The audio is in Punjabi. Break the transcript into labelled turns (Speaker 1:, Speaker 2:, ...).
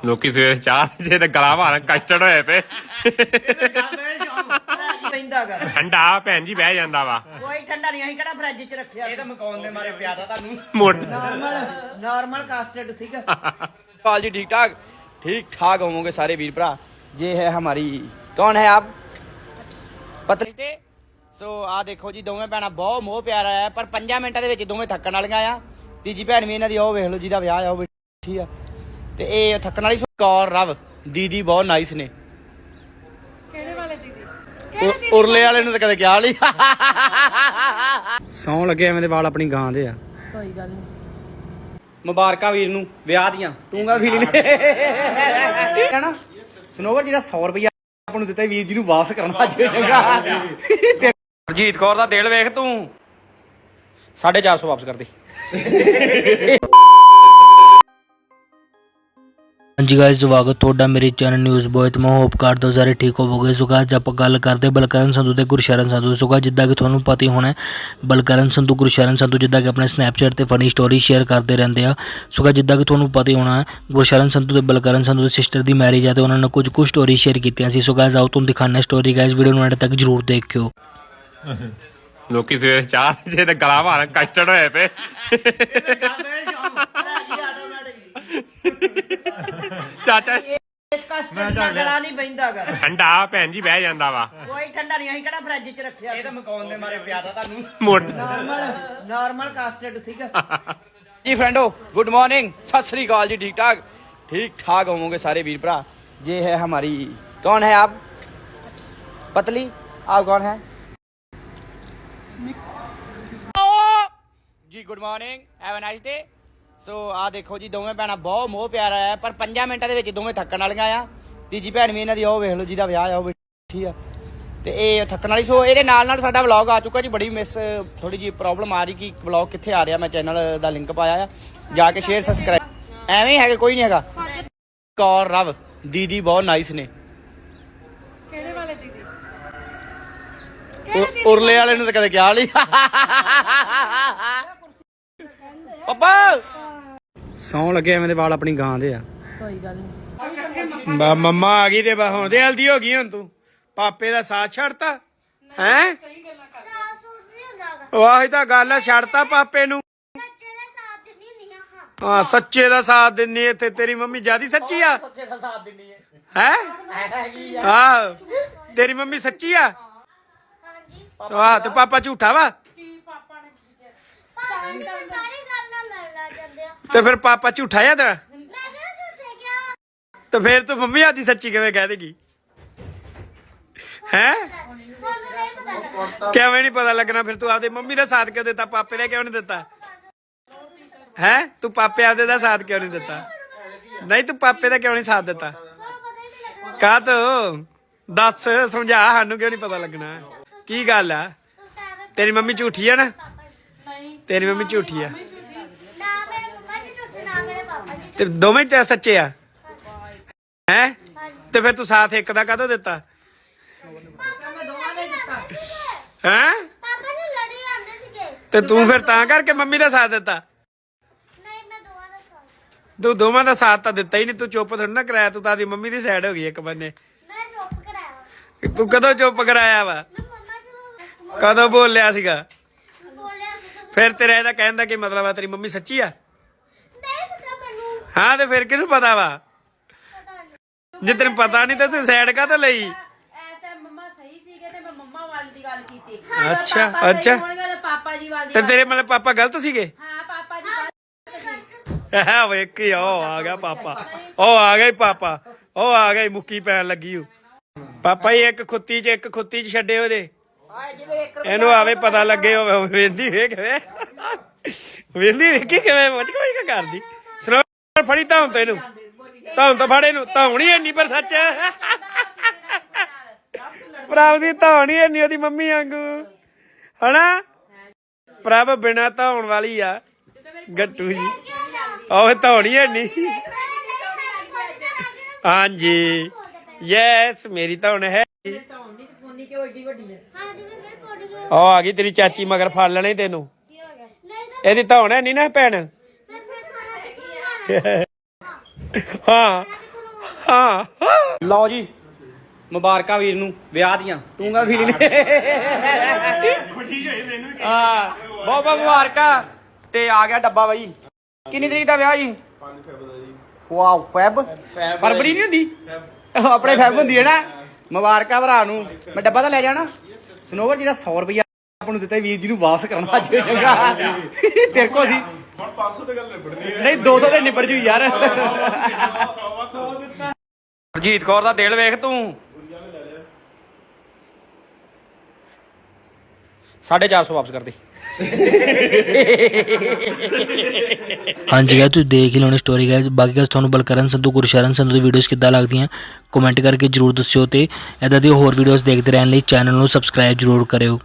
Speaker 1: ਲੋਕੀ ਸਵੇਰੇ ਚਾਹ ਜੇ ਤੇ ਗਲਾ ਮਾਰਨ ਕਸਟਰਡ ਹੋਏ ਪਏ
Speaker 2: ਪੈਂਦਾ ਗਾ
Speaker 1: ਠੰਡਾ ਭੈਣ ਜੀ ਬਹਿ ਜਾਂਦਾ ਵਾ
Speaker 2: ਕੋਈ ਠੰਡਾ ਨਹੀਂ ਅਸੀਂ ਕਿਹੜਾ ਫਰਿੱਜ 'ਚ ਰੱਖਿਆ
Speaker 3: ਇਹ ਤਾਂ ਮਕਾਉਣ ਦੇ ਮਾਰੇ ਪਿਆਦਾ ਤੁਹਾਨੂੰ
Speaker 1: ਮੋਟ
Speaker 2: ਨਾਰਮਲ ਨਾਰਮਲ ਕਾਸਟਡ ਸੀਗਾ
Speaker 3: पाल जी ठीक ठाक ठीक ठाक होंगे सारे वीर भरा ये है हमारी कौन है आप ਪਤਲੀ ਤੇ ਸੋ ਆ ਦੇਖੋ ਜੀ ਦੋਵੇਂ ਭੈਣਾਂ ਬਹੁਤ ਮੋਹ ਪਿਆਰਾ ਹੈ ਪਰ 5 ਮਿੰਟਾਂ ਦੇ ਵਿੱਚ ਦੋਵੇਂ ਥੱਕਣ ਵਾਲੀਆਂ ਆ ਤੀਜੀ ਭੈਣ ਵੀ ਇਹਨਾਂ ਦੀ ਉਹ ਵੇਖ ਲਓ ਜਿਹਦਾ ਵਿਆਹ ਆ ਉਹ ਬੈਠੀ ਆ ਤੇ ਇਹ ਥੱਕਣ ਵਾਲੀ ਕੌਰ ਰਵ ਦੀਦੀ ਬਹੁਤ ਨਾਈਸ ਨੇ।
Speaker 4: ਕਿਹੜੇ ਵਾਲੇ ਦੀਦੀ?
Speaker 3: ਉਰਲੇ ਵਾਲੇ ਨੂੰ ਤਾਂ ਕਦੇ ਕਿਹਾ ਨਹੀਂ ਸੌਣ ਲੱਗੇ ਐਵੇਂ ਦੇ ਵਾਲ ਆਪਣੀ ਗਾਂ ਦੇ ਆ।
Speaker 4: ਕੋਈ ਗੱਲ ਨਹੀਂ
Speaker 3: ਮੁਬਾਰਕਾਂ ਵੀਰ ਨੂੰ ਵਿਆਹ ਦੀਆਂ। ਤੂੰਗਾ ਨੇ? ਕਹਿਣਾ ਸਨੋਵਰ ਜਿਹੜਾ 100 ਰੁਪਇਆ ਆਪਾਂ ਨੂੰ ਦਿੱਤਾ ਸੀ ਵੀਰ ਜੀ ਨੂੰ ਵਾਪਸ ਕਰਨਾ ਅੱਜ ਚੰਗਾ। ਹਰਜੀਤ ਕੌਰ ਦਾ ਦਿਲ ਵੇਖ ਤੂੰ। 450 ਵਾਪਸ ਕਰ ਦੇ।
Speaker 5: ਹਾਂਜੀ ਗਾਇਸ ਸਵਾਗਤ ਤੁਹਾਡਾ ਮੇਰੇ ਚੈਨਲ ਨਿਊਜ਼ ਬੋਏ ਤੇ ਮੈਂ ਹੋਪ ਕਰਦਾ ਹਾਂ ਸਾਰੇ ਠੀਕ ਹੋਵੋਗੇ। ਸੋ guys, ਆਪਾਂ ਗੱਲ ਕਰਦੇ ਬਲਕਰਨ ਸੰਧੂ ਤੇ ਗੁਰਸ਼ਰਨ ਸੰਧੂ। ਸੋ ਜਿੱਦਾਂ ਕਿ ਤੁਹਾਨੂੰ ਪਤਾ ਹੀ ਹੋਣਾ ਹੈ, ਬਲਕਰਨ ਸੰਧੂ ਗੁਰਸ਼ਰਨ ਸੰਧੂ ਜਿੱਦਾਂ ਕਿ ਆਪਣੇ ਸਨੈਪਚੈਟ ਤੇ ਫਨੀ ਸਟੋਰੀ ਸ਼ੇਅਰ ਕਰਦੇ ਰਹਿੰਦੇ ਆ। ਸੋ ਜਿੱਦਾਂ ਕਿ ਤੁਹਾਨੂੰ ਪਤਾ ਹੀ ਹੋਣਾ ਗੁਰਸ਼ਰਨ ਸੰਧੂ ਤੇ ਬਲਕਰਨ ਸੰਧੂ ਦੀ ਸਿਸਟਰ ਦੀ ਮੈਰਿਜ ਹੈ ਤੇ ਉਹਨਾਂ ਨੇ ਕੁਝ ਕੁ ਸਟੋਰੀ ਸ਼ੇਅਰ ਕੀਤੀਆਂ ਸੀ। ਸੋ ਗਾਇਸ ਆਓ ਤੁਹਾਨੂੰ ਦਿਖਾਉਂਦੇ ਸਟੋਰੀ ਗਾਇਸ ਵੀਡੀਓ ਨੂੰ ਐਡ ਤੱਕ ਜਰੂਰ ਦੇਖਿਓ।
Speaker 1: ਲੋਕੀ ਸਵੇਰੇ ਚਾਹ ਜੇ ਤੇ ਗਲਾ ਮਾਰਨ ਕਸਟਰਡ ਹੋਏ ਪਏ। ਚਾਚਾ
Speaker 2: ਇਸ ਕਾਸਟਡ ਦਾ ਗਲਾ ਨਹੀਂ ਪੈਂਦਾ ਗਾ
Speaker 1: ਠੰਡਾ ਭੈਣ ਜੀ ਬਹਿ ਜਾਂਦਾ ਵਾ
Speaker 2: ਕੋਈ ਠੰਡਾ ਨਹੀਂ ਅਸੀਂ ਕਿਹੜਾ ਫਰਿੱਜ 'ਚ ਰੱਖਿਆ
Speaker 3: ਇਹ ਤਾਂ ਮਕਾਉਣ ਦੇ ਮਾਰੇ ਪਿਆਦਾ ਤੁਹਾਨੂੰ
Speaker 1: ਮੋਟ
Speaker 2: ਨਾਰਮਲ ਨਾਰਮਲ ਕਾਸਟਡ ਸੀਗਾ
Speaker 3: ਜੀ ਫਰੈਂਡੋ गुड मॉर्निंग सत श्री अकाल जी ठीक ठाक ठीक ठाक होंगे सारे वीर भरा ये है हमारी कौन है आप पतली आप कौन है ਜੀ good morning have a nice day so ਆ ਦੇਖੋ ਜੀ ਦੋਵੇਂ ਭੈਣਾਂ ਬਹੁਤ ਮੋਹ ਪਿਆਰਾ ਹੈ ਪਰ 5 ਮਿੰਟਾਂ ਦੇ ਵਿੱਚ ਦੋਵੇਂ ਥੱਕਣ ਵਾਲੀਆਂ ਆ। ਤੀਜੀ ਭੈਣ ਵੀ ਇਹਨਾਂ ਦੀ ਉਹ ਵੇਖ ਲਓ ਜਿਹਦਾ ਵਿਆਹ ਆ ਉਹ ਬੈਠੀ ਆ। ਤੇ ਇਹ ਥੱਕਣ ਵਾਲੀ ਸੋ ਇਹਦੇ ਨਾਲ ਨਾਲ ਸਾਡਾ ਵਲੌਗ ਆ ਚੁੱਕਾ ਜੀ ਬੜੀ ਮਿਸ ਥੋੜੀ ਜੀ ਪ੍ਰੋਬਲਮ ਆ ਰਹੀ ਕਿ ਵਲੌਗ ਕਿੱਥੇ ਆ ਰਿਹਾ ਮੈਂ ਚੈਨਲ ਦਾ ਲਿੰਕ ਪਾਇਆ ਆ। ਜਾ ਕੇ ਸ਼ੇਅਰ ਸਬਸਕ੍ਰਾਈਬ ਐਵੇਂ ਹੈਗਾ ਕੋਈ ਨਹੀਂ ਹੈਗਾ। ਕੌਰ ਰਵ ਦੀਦੀ ਬਹੁਤ ਨਾਈਸ ਨੇ।
Speaker 4: ਕਿਹੜੇ ਵਾਲੇ ਦੀਦੀ?
Speaker 3: ਉਰਲੇ ਵਾਲੇ ਨੂੰ ਤਾਂ ਕਦੇ ਕਿਹਾ ਨਹੀਂ ਪਪਾ! ਸੌਣ ਲੱਗੇ ਐਵੇਂ ਦੇ ਵਾਲ ਆਪਣੀ ਗਾਂ ਦੇ ਆ।
Speaker 4: ਕੋਈ ਗੱਲ ਨਹੀਂ
Speaker 3: ਬਾ ਮੰਮਾ ਆ ਗਈ ਤੇ ਬਾ ਹੁਣ ਦੇ ਹਲਦੀ ਹੋ ਗਈ ਹੁਣ ਤੂੰ। ਪਾਪੇ ਦਾ ਸਾਥ ਛੱਡਤਾ ਹੈ? ਵਾਹ ਇਹ ਤਾਂ ਗੱਲ ਆ ਛੱਡਤਾ ਪਾਪੇ ਨੂੰ। ਹਾਂ। ਸੱਚੇ ਦਾ ਸਾਥ ਦਿੰਨੀ ਇੱਥੇ ਤੇਰੀ ਮੰਮੀ ਜਿਆਦੀ ਸੱਚੀ ਆ।
Speaker 2: ਸੱਚੇ ਦਾ ਸਾਥ ਦਿੰਨੀ ਹੈ
Speaker 3: ਹੈ?
Speaker 2: ਹੈਗੀ ਆ
Speaker 3: ਹਾਂ ਤੇਰੀ ਮੰਮੀ ਸੱਚੀ ਆ? ਵਾਹ ਤੇ ਪਾਪਾ ਝੂਠਾ ਵਾ? ਤੇ ਫਿਰ ਪਾਪਾ ਝੂਠਾ ਆ ਤੇਰਾ? ਤੇ ਫਿਰ ਤੂੰ ਮੰਮੀ ਆਦੀ ਸੱਚੀ ਕਿਵੇਂ ਕਹਿ ਦੇਗੀ? ਹੈ? ਕਿਵੇਂ ਨਹੀਂ ਪਤਾ ਲੱਗਣਾ? ਫਿਰ ਤੂੰ ਆਪਦੇ ਮੰਮੀ ਦਾ ਸਾਥ ਕਿਉਂ ਦਿੱਤਾ? ਪਾਪੇ ਦਾ ਕਿਉਂ ਨਹੀਂ ਦਿੱਤਾ? ਹੈ? ਤੂੰ ਪਾਪੇ ਆਪਦੇ ਦਾ ਸਾਥ ਕਿਉਂ ਨਹੀਂ ਦਿੱਤਾ? ਨਹੀਂ ਤੂੰ ਪਾਪੇ ਦਾ ਕਿਉਂ ਨਹੀਂ ਸਾਥ ਦਿੱਤਾ? ਕਾਹ ਤੋ? ਦੱਸ ਸਮਝਾ ਸਾਨੂੰ ਕਿਉਂ ਨਹੀਂ ਪਤਾ ਲੱਗਣਾ? ਕੀ ਗੱਲ ਆ? ਤੇਰੀ ਮੰਮੀ ਝੂਠੀ ਆ ਨਾ?
Speaker 4: ਨਹੀਂ
Speaker 3: ਤੇਰੀ ਮੰਮੀ ਝੂਠੀ ਆ
Speaker 6: ਨਾ ਮੇਰੇ ਮੰਮਾ ਜੀ ਝੂਠੇ ਨਾ ਮੇਰੇ ਪਾਪਾ ਜੀ
Speaker 3: ਤੇ ਦੋਵੇਂ ਚ ਸੱਚੇ ਆ? ਹੈ? ਤੇ ਫਿਰ ਤੂੰ ਸਾਥ ਇੱਕ ਦਾ ਕਾਹਤੋਂ ਦਿੱਤਾ? ਹੈ?
Speaker 6: ਪਾਪਾ ਜੀ ਲੜੀ ਆਂਦੇ ਸੀਗੇ
Speaker 3: ਤੇ ਤੂੰ ਫਿਰ ਤਾਂ ਕਰਕੇ ਮੰਮੀ ਦਾ ਸਾਥ ਦਿੱਤਾ?
Speaker 6: ਨਹੀਂ ਮੈਂ ਦੋਵਾਂ ਦਾ ਸਾਥ
Speaker 3: ਤੂੰ ਦੋਵਾਂ ਦਾ ਸਾਥ ਤਾਂ ਦਿੱਤਾ ਹੀ ਨਹੀਂ, ਤੂੰ ਚੁੱਪ ਥੋੜਾ ਨਾ ਕਰਾਇਆ, ਤੂੰ ਤਾਂ ਦੀ ਮੰਮੀ ਦੀ ਸਾਈਡ ਹੋ ਗਈ ਇੱਕ ਬੰਨੇ।
Speaker 6: ਮੈਂ ਚੁੱਪ ਕਰਾਇਆ
Speaker 3: ਤੂੰ ਕਦੋਂ ਚੁੱਪ ਕਰਾਇਆ ਵਾ?
Speaker 6: ਮੈਂ ਮੰਮਾ ਨੂੰ
Speaker 3: ਕਦੋਂ ਬੋਲਿਆ ਸੀਗਾ?
Speaker 6: ਬੋਲਿਆ ਸੀ ਤੁਸੀਂ
Speaker 3: ਫਿਰ ਤੇਰਾ ਇਹਦਾ ਕਹਿਣ ਦਾ ਕੀ ਮਤਲਬ ਆ? ਤੇਰੀ ਮੰਮੀ ਸੱਚੀ ਆ? ਹਾਂ ਤੇ ਫਿਰ ਕਿਹਨੂੰ ਪਤਾ ਵਾ? ਜੇ ਤੈਨੂੰ ਪਤਾ ਨਹੀਂ ਤਾਂ ਤੂੰ ਸਾਈਡ ਕਾਹਤੋਂ ਲਈ?
Speaker 4: ਐਸਾ ਮੰਮਾ ਸਹੀ ਸੀਗੇ ਤੇ ਮੈਂ ਮੰਮਾ ਵਾਲੀ ਦੀ ਗੱਲ ਕੀਤੀ
Speaker 3: ਅੱਛਾ,
Speaker 4: ਪਾਪਾ ਸਹੀ
Speaker 3: ਅੱਛਾ।
Speaker 4: ਹੋਣਗੇ ਤੇ ਪਾਪਾ ਜੀ ਵਾਲੀ ਦੀ
Speaker 3: ਤੇ
Speaker 4: ਗੱਲ-
Speaker 3: ਤੇਰੇ ਮਤਲਬ ਪਾਪਾ ਗਲਤ ਸੀਗੇ?
Speaker 4: ਹਾਂ ਪਾਪਾ ਜੀ
Speaker 3: ਵੇਖ ਕੇ ਉਹ ਆ ਗਿਆ ਪਾਪਾ। ਉਹ ਆ ਗਿਆ ਈ ਪਾਪਾ। ਉਹ ਆ ਗਿਆ ਈ ਮੁੱਕੀ ਪੈਣ ਲੱਗੀ ਓ ਪਾਪਾ ਹੀ ਇੱਕ ਖੁੱਤੀ 'ਚ ਇੱਕ ਖੁੱਤੀ 'ਚ ਛੱਡੇ ਉਹਦੇ। ਇਹਨੂੰ ਆਵੇ ਪਤਾ ਲੱਗੇ ਉਹ ਵੇਂਦੀ ਵੇਖ ਵੇ ਵੇਂਦੀ ਵੇਖੀ ਕਿਵੇਂ ਮੁੱਚ ਕੋਈ ਕਰਦੀ। ਫੜੀ ਤਾਂ ਹੁਣ ਤੈਨੂੰ। ਤਾਂ ਤਾਂ ਫੜੇ ਨੂੰ ਧੌਣੀ ਇੰਨੀ ਪਰ ਸੱਚ ਪ੍ਰਭ ਦੀ ਧੌਣੀ ਇੰਨੀ ਉਹਦੀ ਮੰਮੀ ਵਾਂਗੂ। ਹਨਾ? ਪ੍ਰਭ ਬਿਨਾ ਧੌਣ ਵਾਲੀ ਆ। ਗੱਟੂ ਜੀ। ਉਹ ਧੌਣੀ ਇੰਨੀ। ਹਾਂਜੀ। ਯੈਸ ਮੇਰੀ ਧੌਣ ਹੈ। ਉਹ ਆ ਗਈ ਤੇਰੀ ਚਾਚੀ ਮਗਰ ਫੜ ਲੈਣੇ ਤੈਨੂੰ।
Speaker 6: ਤਾਂ
Speaker 3: ਇਹਦੀ ਧੌਣ ਹੈ ਨਹੀਂ ਨਾ ਭੈਣ।
Speaker 1: ਹਾਂ ਹਾਂ।
Speaker 3: ਲਓ ਜੀ ਮੁਬਾਰਕਾਂ ਵੀਰ ਨੂੰ ਵਿਆਹ ਦੀਆਂ। ਤੂੰ ਗਾ ਵੀਰ ਨੇ ਖੁਸ਼ੀ ਹੋਈ ਮੈਨੂੰ ਹਾਂ ਬਹੁਤ ਬਹੁਤ ਮੁਬਾਰਕਾਂ। ਤੇ ਆ ਗਿਆ ਡੱਬਾ ਬਾਈ। ਕਿੰਨੀ ਤਰੀਕ ਦਾ ਵਿਆਹ ਜੀ? 5 ਫੈਬਰਵਰੀ ਵਾਓ ਫੈਬ। ਫਰਵਰੀ ਨਹੀਂ ਹੁੰਦੀ? ਆਪਣੇ ਫੈਬ ਹੁੰਦੀ ਹੈ ਨਾ। ਮੁਬਾਰਕਾਂ ਭਰਾ ਨੂੰ। ਮੈਂ ਡੱਬਾ ਤਾਂ ਲੈ ਜਾਣਾ। ਸਨੋਵਰ ਜਿਹੜਾ 100 ਰੁਪਇਆ ਆਪਾਂ ਨੂੰ ਦਿੱਤਾ ਵੀਰ ਜੀ ਨੂੰ ਵਾਪਸ ਕਰਾਉਣਾ ਅੱਜ। ਚੰਗਾ ਤੇਰੇ ਕੋ ਸੀ ਹੁਣ 500 ਤੇ ਗੱਲ ਨਿਬੜਨੀ ਨਹੀਂ 200 ਤੇ ਨਿਬੜ ਜੂ ਯਾਰ। ਹਰਜੀਤ ਕੌਰ ਦਾ ਦਿਲ ਵੇਖ ਤੂੰ। 450 ਵਾਪਸ ਕਰ ਦੇ।
Speaker 5: ਹਾਂਜੀ ਗਾਇਸ ਤੁਸੀਂ ਦੇਖ ਹੀ ਲਓਣੀ ਸਟੋਰੀ ਗਾਇਸ ਬਾਕੀ ਗਾਇਸ ਤੁਹਾਨੂੰ ਬਲਕਰਨ ਸੰਧੂ ਗੁਰਸ਼ਰਨ ਸੰਧੂ ਦੀ ਵੀਡੀਓਜ਼ ਕਿੱਦਾਂ ਲੱਗਦੀਆਂ ਕਮੈਂਟ ਕਰਕੇ ਜਰੂਰ ਦੱਸਿਓ ਤੇ ਇਦਾਂ ਦੀ ਹੋਰ ਵੀਡੀਓਜ਼ ਦੇਖਦੇ ਰਹਿਣ ਲਈ ਚੈਨਲ ਨੂੰ ਸਬਸਕ੍ਰਾਈਬ ਜਰੂਰ ਕਰਿਓ।